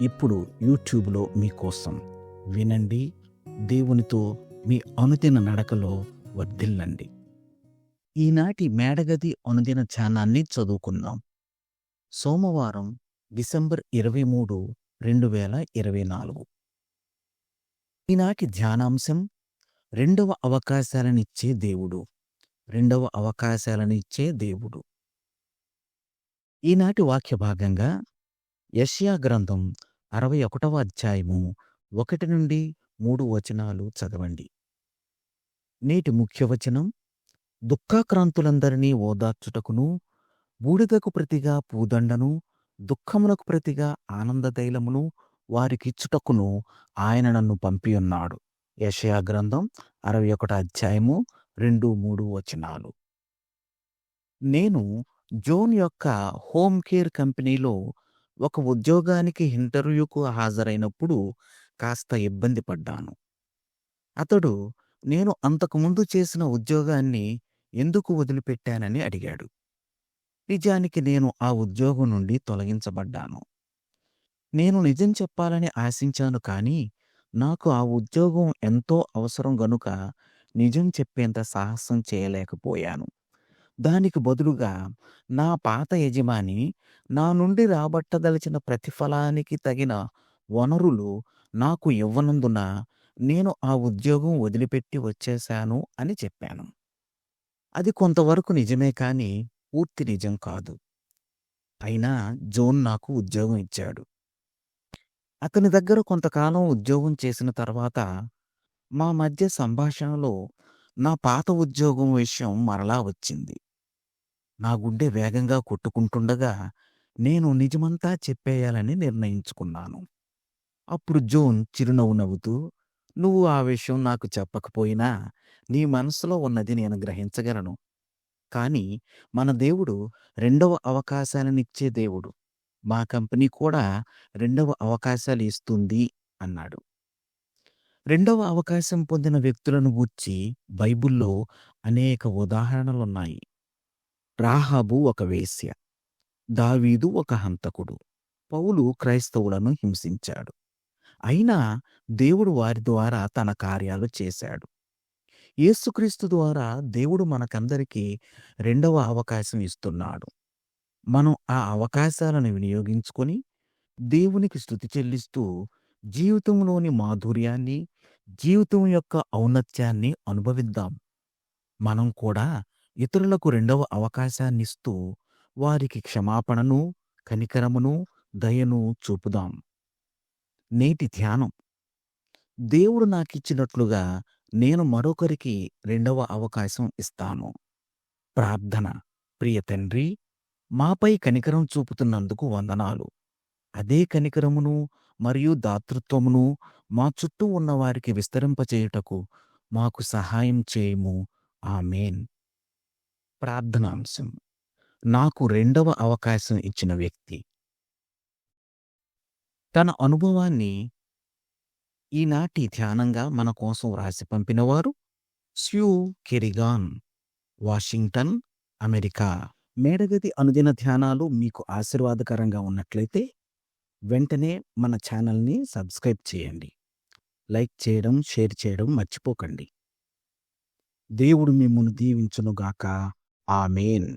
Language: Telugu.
ఇప్పుడు యూట్యూబ్లో మీకోసం వినండి దేవునితో మీ అనుదిన నడకలో వర్ధిల్లండి. ఈనాటి మేడగది అనుదిన ధ్యానాన్ని చదువుకుందాం. సోమవారం డిసెంబర్ ఇరవై మూడు రెండు వేల ఇరవై నాలుగు ఈనాటి ధ్యానాంశం రెండవ అవకాశాలనిచ్చే దేవుడు రెండవ అవకాశాలనిచ్చే దేవుడు. ఈనాటి వాక్య భాగంగా యష్యా గ్రంథం అరవై ఒకటవ అధ్యాయము ఒకటి నుండి మూడు వచనాలు చదవండి. నేటి ముఖ్య వచనం దుఃఖాక్రాంతులందరినీ ఓదార్చుటకును బూడిదకు ప్రతిగా పూదండను దుఃఖములకు ప్రతిగా ఆనందతైలమును వారికిచ్చుటకును ఆయన నన్ను పంపియున్నాడు. యషయా గ్రంథం అరవై ఒకట అధ్యాయము రెండు మూడు వచనాలు. నేను జోన్ యొక్క హోమ్ కేర్ కంపెనీలో ఒక ఉద్యోగానికి ఇంటర్వ్యూకు హాజరైనప్పుడు కాస్త ఇబ్బంది పడ్డాను. అతడు నేను అంతకుముందు చేసిన ఉద్యోగాన్ని ఎందుకు వదిలిపెట్టానని అడిగాడు. నిజానికి నేను ఆ ఉద్యోగం నుండి తొలగించబడ్డాను. నేను నిజం చెప్పాలని ఆశించాను కానీ నాకు ఆ ఉద్యోగం ఎంతో అవసరం గనుక నిజం చెప్పేంత సాహసం చేయలేకపోయాను. దానికి బదులుగా నా పాత యజమాని నా నుండి రాబట్టదలిచిన ప్రతిఫలానికి తగిన వనరులు నాకు ఇవ్వనందున నేను ఆ ఉద్యోగం వదిలిపెట్టి వచ్చేశాను అని చెప్పాను. అది కొంతవరకు నిజమే కానీ పూర్తి నిజం కాదు. అయినా జోన్ నాకు ఉద్యోగం ఇచ్చాడు. అతని దగ్గర కొంతకాలం ఉద్యోగం చేసిన తర్వాత మా మధ్య సంభాషణలో నా పాత ఉద్యోగం విషయం మరలా వచ్చింది. నా గుండె వేగంగా కొట్టుకుంటుండగా నేను నిజమంతా చెప్పేయాలని నిర్ణయించుకున్నాను. అప్పుడు జోన్ చిరునవ్వు నవ్వుతూ నువ్వు ఆ విషయం నాకు చెప్పకపోయినా నీ మనసులో ఉన్నది నేను గ్రహించగలను. కానీ మన దేవుడు రెండవ అవకాశాలనిచ్చే దేవుడు. మా కంపెనీ కూడా రెండవ అవకాశాలు ఇస్తుంది అన్నాడు. రెండవ అవకాశం పొందిన వ్యక్తులను గూర్చి బైబిల్లో అనేక ఉదాహరణలున్నాయి. రాహాబు ఒక వేశ్య దావీదు ఒక హంతకుడు. పౌలు క్రైస్తవులను హింసించాడు. అయినా దేవుడు వారి ద్వారా తన కార్యాలు చేశాడు. యేసుక్రీస్తు ద్వారా దేవుడు మనకందరికీ రెండవ అవకాశం ఇస్తున్నాడు. మనం ఆ అవకాశాలను వినియోగించుకొని దేవునికి స్థుతి చెల్లిస్తూ జీవితంలోని మాధుర్యాన్ని జీవితం యొక్క ఔన్నత్యాన్ని అనుభవిద్దాం. మనం కూడా ఇతరులకు రెండవ అవకాశాన్నిస్తూ వారికి క్షమాపణను కనికరమును దయను చూపుదాం. నేటి ధ్యానం. దేవుడు నాకిచ్చినట్లుగా నేను మరొకరికి రెండవ అవకాశం ఇస్తాను. ప్రార్థన. ప్రియ తండ్రి మాపై కనికరం చూపుతున్నందుకు వందనాలు. అదే కనికరమును మరియు దాతృత్వమును మా చుట్టూ ఉన్నవారికి విస్తరింపచేయుటకు మాకు సహాయం చేయము. ఆమెన్. ప్రార్థనాంశం నాకు రెండవ అవకాశం ఇచ్చిన వ్యక్తి. తన అనుభవాన్ని ఈనాటి ధ్యానంగా మన కోసం రాసి పంపినవారు స్యూ కెరిగాన్ వాషింగ్టన్ అమెరికా. మేడగది అనుదిన ధ్యానాలు మీకు ఆశీర్వాదకరంగా ఉన్నట్లయితే వెంటనే మన ఛానల్ని సబ్స్క్రైబ్ చేయండి. లైక్ చేయడం షేర్ చేయడం మర్చిపోకండి. దేవుడు మిమ్మల్ని దీవించునుగాక. ఆమెన్